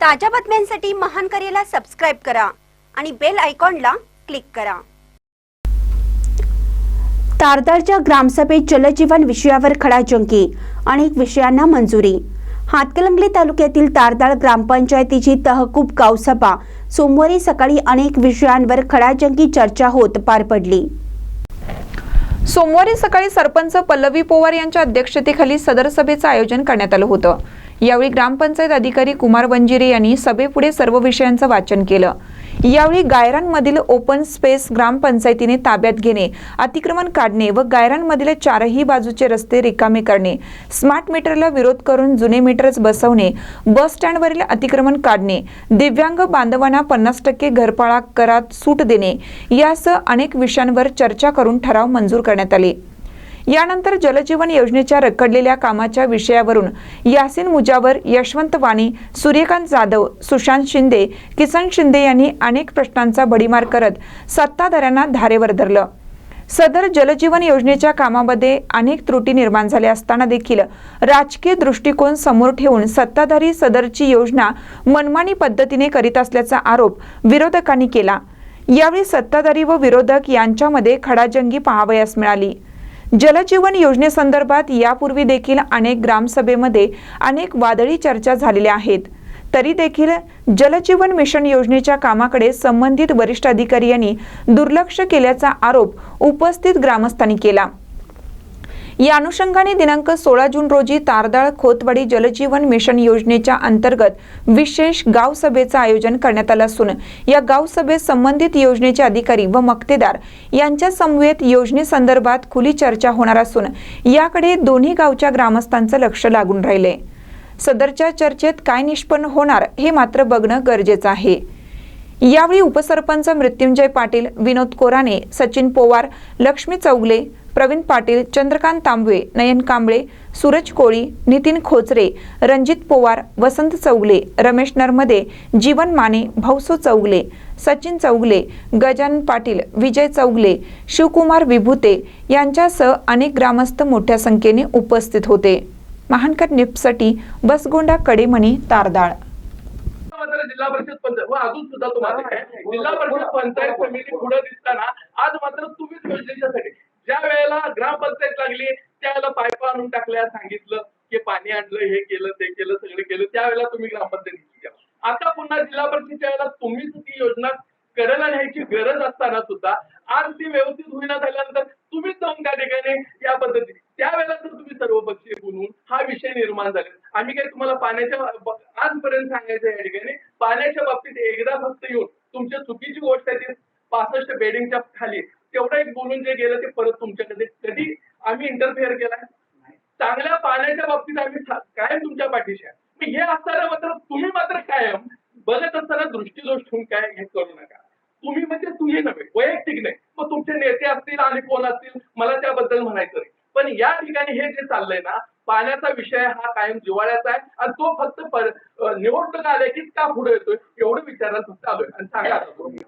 ताज्या बातम्यांसाठी महान करेला सबस्क्राईब करा आणि बेल आयकॉनला क्लिक करा. तारदाळच्या ग्रामसभेत जलजीवन विषयावर खडाजंगी अनेक विषयांना मंजुरी. हातकलंगले तालुक्यातील तारदाळ ग्रामपंचायतीची तहकूब गावसभा सोमवारी सकाळी अनेक विषयांवर खडाजंगी चर्चा होत पार पडली. सोमवारी सकाळी सरपंच पल्लवी पोवार यांच्या अध्यक्षतेखाली सदर सभेचं आयोजन करण्यात आलं होतं. यावेळी ग्रामपंचायत अधिकारी कुमार वंजिरे यांनी सभेपुढे सर्व विषयांचं वाचन केलं. यावेळी गायरांमधील ओपन स्पेस ग्रामपंचायतीने ताब्यात घेणे अतिक्रमण काढणे व गायरांमधील चारही बाजूचे रस्ते रिकामे करणे स्मार्ट मीटरला विरोध करून जुने मीटर्स बसवणे बस स्टँडवरील अतिक्रमण काढणे दिव्यांग बांधवांना पन्नास टक्के घरपाळा करात सूट देणे यासह अनेक विषयांवर चर्चा करून ठराव मंजूर करण्यात आले. यानंतर जलजीवन योजनेच्या रखडलेल्या कामाच्या विषयावरून यासिन मुजावर यशवंत वाणी सूर्यकांत जाधव सुशांत शिंदे किसन शिंदे यांनी अनेक प्रश्नांचा भडीमार करत सत्ताधाऱ्यांना धारेवर धरलं. सदर जलजीवन योजनेच्या कामामध्ये अनेक त्रुटी निर्माण झाल्या असताना देखील राजकीय दृष्टिकोन समोर ठेवून सत्ताधारी सदरची योजना मनमानी पद्धतीने करीत असल्याचा आरोप विरोधकांनी केला. यावेळी सत्ताधारी व विरोधक यांच्यामध्ये खडाजंगी पाहावयास मिळाली. जलजीवन योजनेसंदर्भात यापूर्वी देखील अनेक ग्रामसभेमध्ये अनेक वादळी चर्चा झालेल्या आहेत. तरी देखील जलजीवन मिशन योजनेच्या कामाकडे संबंधित वरिष्ठ अधिकारी यांनी दुर्लक्ष केल्याचा आरोप उपस्थित ग्रामस्थांनी केला. या अनुषंगाने दिनांक सोळा जून रोजी तारदाळ खोतवाडी जलजीवन मिशन योजनेच्या अंतर्गत विशेष गाव सभेचं आयोजन करण्यात आलं असून या गाव सभेत संबंधित योजनेचे अधिकारी व मक्तेदार यांच्या समवेत योजनेसंदर्भात खुली चर्चा होणार असून याकडे दोन्ही गावच्या ग्रामस्थांचं लक्ष लागून राहिले. सदरच्या चर्चेत काय निष्पन्न होणार हे मात्र बघणं गरजेचं आहे. यावेळी उपसरपंच मृत्युंजय पाटील विनोद कोराने सचिन पोवार लक्ष्मी चौगले प्रवीण पाटील चंद्रकांत तांबवे नयन कांबळे सूरज कोळी नितीन खोचरे रणजित पोवार वसंत चौगले रमेश नरमदे जीवन माने भाऊसो चौगले सचिन चौगले गजानन पाटील विजय चौगले शिवकुमार विभूते यांच्यासह अनेक ग्रामस्थ मोठ्या संख्येने उपस्थित होते. महानकर निपसाठी बसगोंडा कडेमणी तारदाळ. जिल्हा परिषद पंचायत व अजून सुद्धा तुम्हाला जिल्हा परिषद पंचायत समिती पुढे दिसताना आज मात्र तुम्हीच योजनेच्यासाठी ज्या वेळेला ग्रामपंचायत लागली त्यावेळेला पायपा आणून टाकल्या सांगितलं की पाणी आणलं हे केलं ते केलं सगळं केलं त्यावेळेला तुम्ही ग्रामपंचायतीची घेतली आता पुन्हा जिल्हा परिषदेच्या वेळेला तुम्हीच ती योजना करायला न्यायची गरज असताना सुद्धा आज ती व्यवस्थित होईना झाल्यानंतर तुम्ही जाऊन त्या ठिकाणी या पद्धतीने त्यावेळेला जर तुम्ही सर्वपक्षीय बोलून हा विषय निर्माण झाले. आम्ही काही तुम्हाला पाण्याच्या आजपर्यंत सांगायचं या ठिकाणी पाण्याच्या बाबतीत एकदा फक्त येऊन तुमच्या चुकीची गोष्ट आहे ती पासष्ट बेडिंगच्या खाली तेवढं एक बोलून जे गेलं ते परत तुमच्याकडे. कधी आम्ही इंटरफेअर केलाय? चांगल्या पाण्याच्या बाबतीत आम्ही कायम तुमच्या पाठीशी आहे. हे असताना मात्र तुम्ही मात्र कायम बघत असताना दृष्टीदोष ठेवून काय हे करू नका. तुम्ही म्हणजे तुम्ही नव्हे वैयक्तिक नाही. मग तुमचे नेते असतील आणि कोण असतील मला त्याबद्दल म्हणायचं नाही. पण या ठिकाणी हे जे चाललंय ना पाण्याचा विषय हा कायम जिवाळ्याचा आहे आणि तो फक्त निवडणूक आल्या की का पुढे येतोय एवढं विचारायला फक्त आलोय. आणि सांगा आता तुम्ही.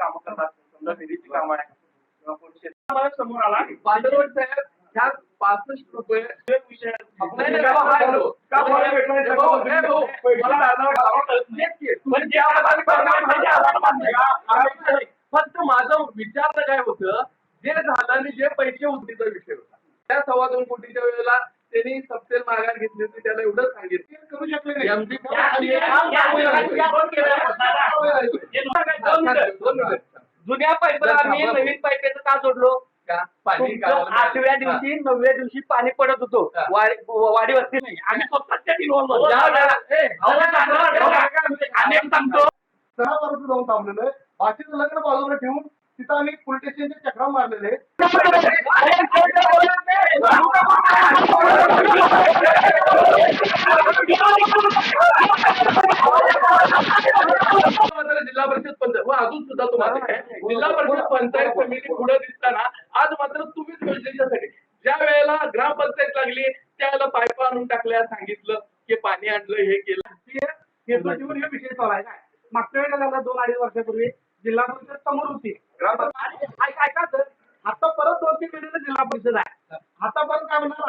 कामं करतात. समजा निधीची कामं आहे किंवा कोण शेत- मला समोर आला बांधवड साहेब ह्या पासष्ट रुपये विषय आहेत, नाही, नाही, बाबा, हाय भाऊ. का फळ भेटलं नाही? भाऊ, हे भाऊ, पैसे आल्यावर गावात कळत नाही. तेच की. पण जे आम्हाला करणार नाही, ते आम्हाला मान्य आहे. आम्ही नाही. फक्त माझं विचारणं काय होतं जे झालं आणि जे पैसे उद्धीचा विषय होता त्या सव्वा दोन कोटीच्या वेळेला सबसेल माघार घेतली होती त्याला एवढंच सांगितलं. करू शकले नाही. जुन्या पाईपला आम्ही नवीन पाईपेचं का जोडलो? आठव्या दिवशी नवव्या दिवशी पाणी पडत होतो. हा. वाडी वस्ती नाही. आम्ही एक सांगतो सणापर्यंत जाऊन थांबलेलो आहे. बाकीचं लग्न बाजूला ठेवून तिथं आम्ही पोलीस स्टेशनचे चक्रा मारलेले पंचायत पुढे दिसताना आज मात्र तुम्हीच योजनेच्यासाठी ज्या वेळेला ग्रामपंचायत लागली त्यावेळेला पायपा आणून टाकल्या सांगितलं की पाणी आणलं हे केलं हे विषय चालू आहे काय मागच्या वेळेला झाला दोन अडीच वर्षापूर्वी जिल्हा परिषद समोर होती ऐका सर आता परत दोन तीन महिन्याला जिल्हा परिषद आहे आता परत काय म्हणणार